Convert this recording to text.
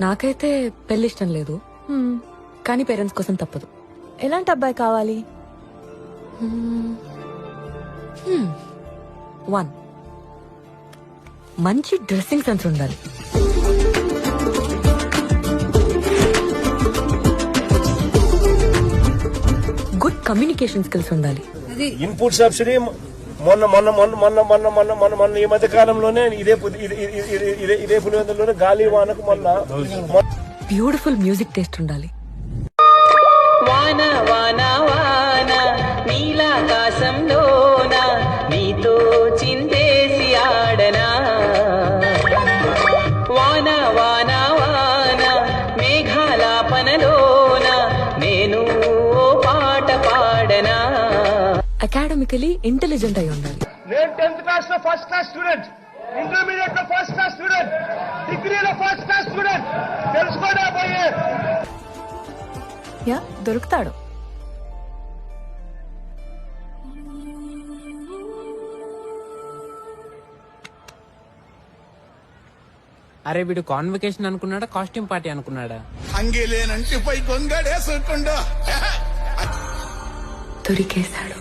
నాకైతే పెళ్ళి ఇష్టం లేదు. హ్మ్. కానీ పేరెంట్స్ కోసం తప్పదు. ఎలాంటి అబ్బాయి కావాలి? వన్. మంచి డ్రెస్సింగ్ సెన్స్ ఉండాలి. గుడ్ కమ్యూనికేషన్ స్కిల్స్ ఉండాలి. ఇన్పుట్ సబ్సిడీ మొన్న మొన్న మొన్న మొన్న మొన్న మొన్న మొన్న మొన్న ఈ మధ్య కాలంలోనే ఇదే ఇది- ఇది- పులివెందులోనే గాలి వానకు మొన్న బ్యూటిఫుల్ మ్యూజిక్ టేస్ట్ ఉండాలి. వాన వాన వాన నీలాకాశంలోన నీతో చిందేసి ఆడనా? వాన వాన వాన మేఘాలాపనలోన అకాడమికలీ ఇంటెలిజెంట్ అయి ఉండాలి. నేను టెన్త్ క్లాస్లో ఫస్ట్ క్లాస్ స్టూడెంట్ ఇంటర్మీడియట్లో ఫస్ట్ క్లాస్ స్టూడెంట్ డిగ్రీలో ఫస్ట్ క్లాస్ స్టూడెంట్ తెలుసుకోడా పోయే? యా దొరుకుతాడు. అరే వీడు కాన్వకేషన్ అనుకున్నాడా కాస్ట్యూమ్ పార్టీ అనుకున్నాడా? అంగిలేనంటి పై కొంగడేసుకుండా దొరికేశాడు.